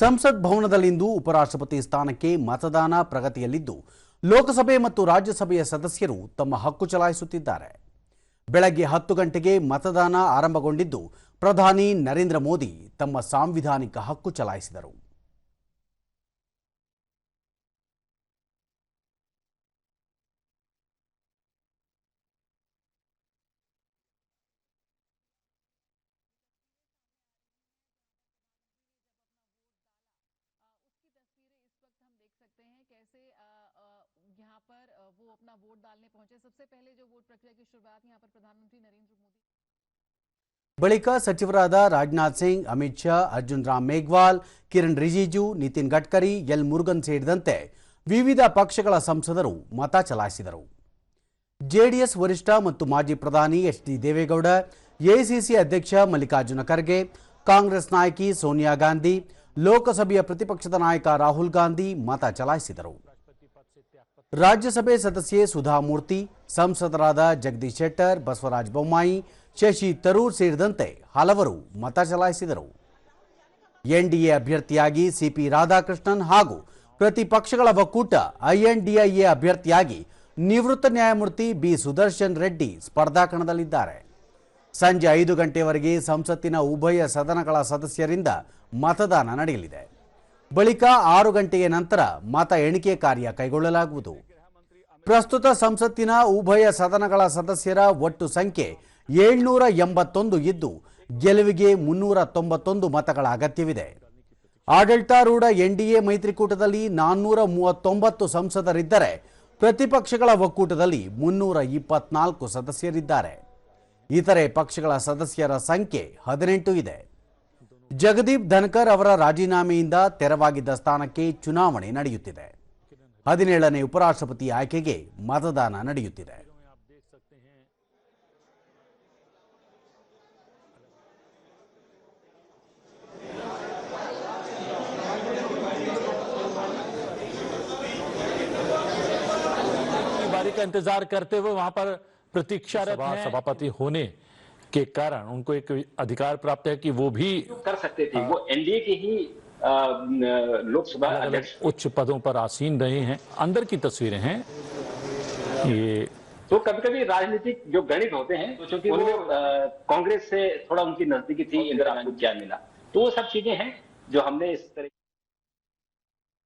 ಸಂಸತ್ ಭವನದಲ್ಲಿಂದು ಉಪರಾಷ್ಟ್ರಪತಿ ಸ್ಥಾನಕ್ಕೆ ಮತದಾನ ಪ್ರಗತಿಯಲ್ಲಿದ್ದು, ಲೋಕಸಭೆ ಮತ್ತು ರಾಜ್ಯಸಭೆಯ ಸದಸ್ಯರು ತಮ್ಮ ಹಕ್ಕು ಚಲಾಯಿಸುತ್ತಿದ್ದಾರೆ. ಬೆಳಗ್ಗೆ ಹತ್ತು ಗಂಟೆಗೆ ಮತದಾನ ಆರಂಭಗೊಂಡಿದ್ದು, ಪ್ರಧಾನಿ ನರೇಂದ್ರ ಮೋದಿ ತಮ್ಮ ಸಾಂವಿಧಾನಿಕ ಹಕ್ಕು ಚಲಾಯಿಸಿದರು. सकते हैं कैसे अ, अ, यहाँ पर अ, वो अपना वोट डालने पहुंचे सबसे पहले जो वोट प्रक्रिया की शुरुआत यहाँ पर प्रधानमंत्री नरेंद्र मोदी ಬಳಿಕ ಸಚಿವರಾದ ರಾಜನಾಥ್ ಸಿಂಗ್ ಅಮಿತ್ ಶಾ ಅರ್ಜುನ್ ರಾಮ್ ಮೇಘ್ವಾಲ್ ಕಿರಣ್ ರಿಜಿಜು ನಿತಿನ್ ಗಡ್ಕರಿ ಎಲ್ ಮುರುಗನ್ ಸೇರಿದಂತೆ ವಿವಿಧ ಪಕ್ಷಗಳ ಸಂಸದರು ಮತ ಚಲಾಯಿಸಿದರು ಜೆಡಿಎಸ್ ವರಿಷ್ಠ ಮತ್ತು ಮಾಜಿ ಪ್ರಧಾನಿ ಎಚ್ ಡಿ ದೇವೇಗೌಡ ಎಐಸಿಸಿ ಅಧ್ಯಕ್ಷ ಮಲ್ಲಿಕಾರ್ಜುನ ಖರ್ಗೆ ಕಾಂಗ್ರೆಸ್ ನಾಯಕಿ ಸೋನಿಯಾ ಗಾಂಧಿ ಲೋಕಸಭೆಯ ಪ್ರತಿಪಕ್ಷದ ನಾಯಕ ರಾಹುಲ್ ಗಾಂಧಿ ಮತ ಚಲಾಯಿಸಿದರು. ರಾಜ್ಯಸಭೆ ಸದಸ್ಯೆ ಸುಧಾಮೂರ್ತಿ ಸಂಸದರಾದ ಜಗದೀಶ್ ಶೆಟ್ಟರ್, ಬಸವರಾಜ ಬೊಮ್ಮಾಯಿ, ಶಶಿ ತರೂರ್ ಸೇರಿದಂತೆ ಹಲವರು ಮತ ಚಲಾಯಿಸಿದರು. ಎನ್ಡಿಎ ಅಭ್ಯರ್ಥಿಯಾಗಿ ಸಿಪಿ ರಾಧಾಕೃಷ್ಣನ್ ಹಾಗೂ ಪ್ರತಿಪಕ್ಷಗಳ ಒಕ್ಕೂಟ ಐಎನ್ಡಿಐಎ ಅಭ್ಯರ್ಥಿಯಾಗಿ ನಿವೃತ್ತ ನ್ಯಾಯಮೂರ್ತಿ ಬಿ ಸುದರ್ಶನ್ ರೆಡ್ಡಿ ಸ್ಪರ್ಧಾ ಕಣದಲ್ಲಿದ್ದಾರೆ ಸಂಜೆ ಐದು ಗಂಟೆವರೆಗೆ ಸಂಸತ್ತಿನ ಉಭಯ ಸದನಗಳ ಸದಸ್ಯರಿಂದ ಮತದಾನ ನಡೆಯಲಿದೆ. ಬಳಿಕ ಆರು ಗಂಟೆಯ ನಂತರ ಮತ ಎಣಿಕೆ ಕಾರ್ಯ ಕೈಗೊಳ್ಳಲಾಗುವುದು. ಪ್ರಸ್ತುತ ಸಂಸತ್ತಿನ ಉಭಯ ಸದನಗಳ ಸದಸ್ಯರ ಒಟ್ಟು ಸಂಖ್ಯೆ ಏಳ್ನೂರ ಎಂಬತ್ತೊಂದು ಇದ್ದು, ಗೆಲುವಿಗೆ ಮುನ್ನೂರ ತೊಂಬತ್ತೊಂದು ಮತಗಳ ಅಗತ್ಯವಿದೆ. ಆಡಳಿತಾರೂಢ ಎನ್ಡಿಎ ಮೈತ್ರಿಕೂಟದಲ್ಲಿ ನಾನ್ನೂರ ಮೂವತ್ತೊಂಬತ್ತು ಸಂಸದರಿದ್ದರೆ, ಪ್ರತಿಪಕ್ಷಗಳ ಒಕ್ಕೂಟದಲ್ಲಿ ಮುನ್ನೂರ ಇಪ್ಪತ್ನಾಲ್ಕು ಸದಸ್ಯರಿದ್ದಾರೆ. ಇತರೆ ಪಕ್ಷಗಳ ಸದಸ್ಯರ ಸಂಖ್ಯೆ ಹದಿನೆಂಟು ಇದೆ ಜಗದೀಪ್ ಧನ್ಕರ್ ಅವರ ರಾಜೀನಾಮೆಯಿಂದ ತೆರವಾಗಿದ್ದ ಸ್ಥಾನಕ್ಕೆ ಚುನಾವಣೆ ನಡೆಯುತ್ತಿದೆ ಹದಿನೇಳನೇ ಉಪರಾಷ್ಟ್ರಪತಿ ಆಯ್ಕೆಗೆ ಮತದಾನ ನಡೆಯುತ್ತಿದೆ की बारी का इंतजार करते हुए वहां पर प्रतीक्षारत सभा हैं। सभापति होने के कारण उनको एक अधिकार प्राप्त है कि वो भी कर सकते थे। वो एनडीए के ही लोकसभा अध्यक्ष उच्च पदों पर आसीन रहे हैं। अंदर की तस्वीरें हैं। ये तो कभी कभी राजनीतिक जो गणित होते हैं तो चूँकि वो कांग्रेस से थोड़ा उनकी नजदीकी थी इंदिरा गांधी को क्या मिला। तो वो सब चीज़ें हैं जो हमने इस तरह